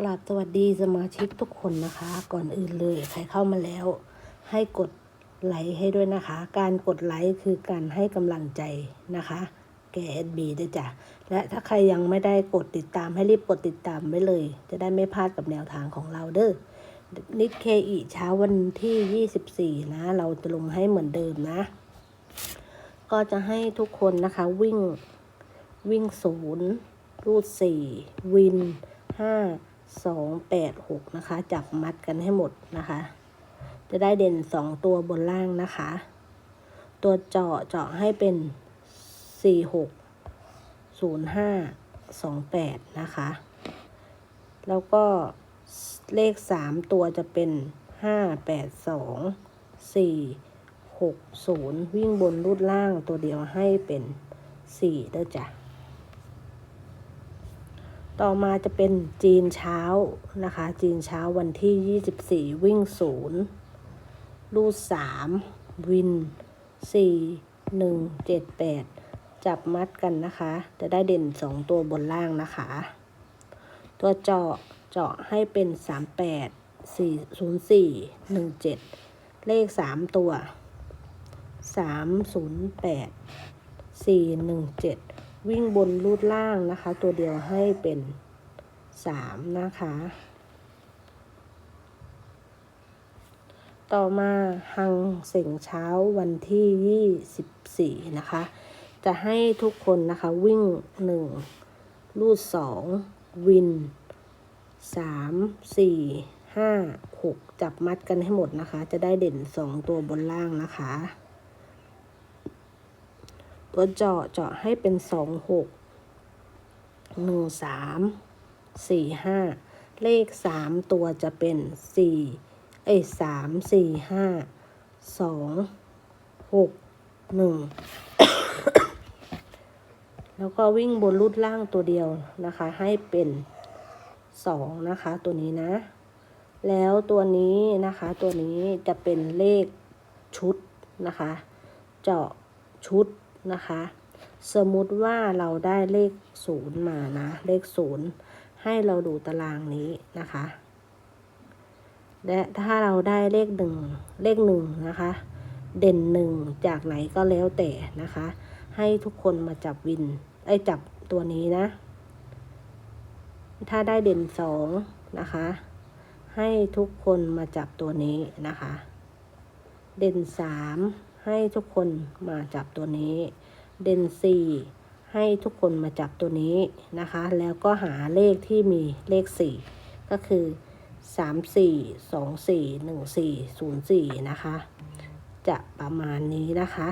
กราบสวัสดีสมาชิกทุกคนนะคะ ก่อนอื่นเลยใครเข้ามาแล้ว ให้กดไลค์ให้ด้วยนะคะ การกดไลค์คือการให้กำลังใจนะคะ แก่ SB ด้วยจ้ะและถ้าใครยังไม่ได้กดติดตามให้รีบกดติดตามไว้เลย จะได้ไม่พลาดกับแนวทางของเราเด้อนิดเคอีเช้าวันที่ 24 นะ เราจะลงให้เหมือนเดิมนะ ก็จะให้ทุกคนนะคะวิ่งวิ่งศูนย์รูดสี่วินห้า สองแปดหกนะคะ จับมัดกันให้หมดนะคะ จะได้เด่นสองตัวบนล่างนะคะ ตัวเจาะเจาะให้เป็นสี่หกศูนย์ห้าสองแปดนะคะ แล้วก็เลขสามตัวจะเป็นห้าแปดสองสี่หกศูนย์วิ่งบนรูดล่างตัวเดียวให้เป็นสี่เด้อจ้ะ ต่อมาจะเป็นจีนเช้านะคะ จีนเช้าวันที่ 24 วิ่ง 0 รูด 3 วิน 4 1 7 8 จับมัดกันนะคะ จะได้เด่น 2 ตัวบนล่างนะคะ ตัวเจาะเจาะให้เป็น 38 4 04 17 เลข 3 ตัว 308 417 วิ่งบนรูดล่างนะคะ ตัวเดียวให้เป็นสามนะคะ ต่อมาหังเสียงเช้าวันที่ยี่สิบสี่นะคะ จะให้ทุกคนนะคะวิ่งหนึ่งรูดสองวินสามสี่ห้าหกจับมัดกันให้หมดนะคะ จะได้เด่นสองตัวบนล่างนะคะ ตัวเจาะเจาะให้เป็นสองหกหนึ่งสามสี่ห้าเลขสามตัวจะเป็นสี่เอ้สามสี่ห้าสองหกหนึ่งแล้วก็วิ่งบนรูดล่างตัวเดียวนะคะ ให้เป็นสองนะคะ ตัวนี้นะ แล้วตัวนี้นะคะ ตัวนี้จะเป็นเลขชุดนะคะ เจาะชุด นะคะ สมมุติว่าเราได้เลขศูนย์มานะ เลขศูนย์ให้เราดูตารางนี้นะคะ และถ้าเราได้เลขหนึ่งเลขหนึ่งนะคะ เด่นหนึ่งจากไหนก็แล้วแต่นะคะ ให้ทุกคนมาจับวิน ไอจับตัวนี้นะ ถ้าได้เด่นสองนะคะ ให้ทุกคนมาจับตัวนี้นะคะ เด่นสาม ให้ทุกคนมาจับตัวนี้ เด่นสี่ให้ทุกคนมาจับตัวนี้นะคะ แล้วก็หาเลขที่มีเลขสี่ก็คือสามสี่สองสี่หนึ่งสี่ศูนย์สี่นะคะ จะประมาณนี้นะคะ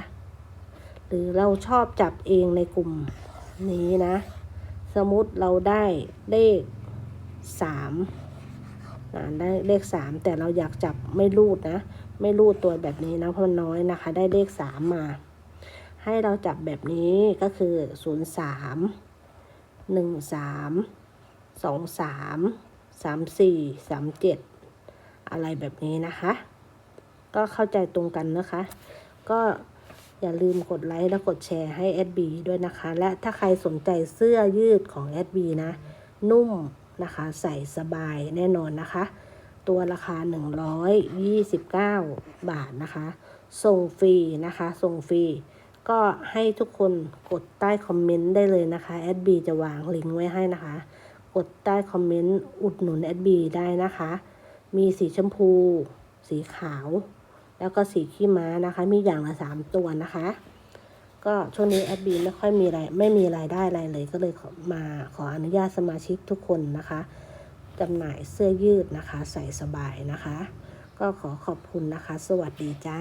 หรือเราชอบจับเองในกลุ่มนี้นะ สมมุติเราได้เลขสาม ได้เลขสามแต่เราอยากจับไม่รูดนะ ไม่รูดตัวแบบนี้นะเพราะมันน้อยนะคะ ได้เลขสามมา ให้เราจับแบบนี้ก็คือศูนย์สามหนึ่งสามสองสามสามสี่สามเจ็ดอะไรแบบนี้นะคะ ก็เข้าใจตรงกันนะคะ ก็อย่าลืมกดไลค์และกดแชร์ให้แอดบีด้วยนะคะ และถ้าใครสนใจเสื้อยืดของแอดบีนะ นุ่ม นะคะ ใส่สบายแน่นอนนะคะ ตัวราคา 129 บาทนะคะ ส่งฟรีนะคะ ส่งฟรี ก็ให้ทุกคนกดใต้คอมเมนต์ได้เลยนะคะแอดบีจะวางลิงก์ไว้ให้นะคะ กดใต้คอมเมนต์อุดหนุนแอดบีได้นะคะ มีสีชมพู สีขาว แล้วก็สีขี้ม้านะคะ มีอย่างละสามตัวนะคะ ก็ช่วงนี้แอดบีไม่ค่อยมีรายไม่มีรายได้อะไรเลย ก็เลยมาขออนุญาตสมาชิกทุกคนนะคะจำหน่ายเสื้อยืดนะคะ ใส่สบายนะคะ ก็ขอขอบคุณนะคะ สวัสดีจ้า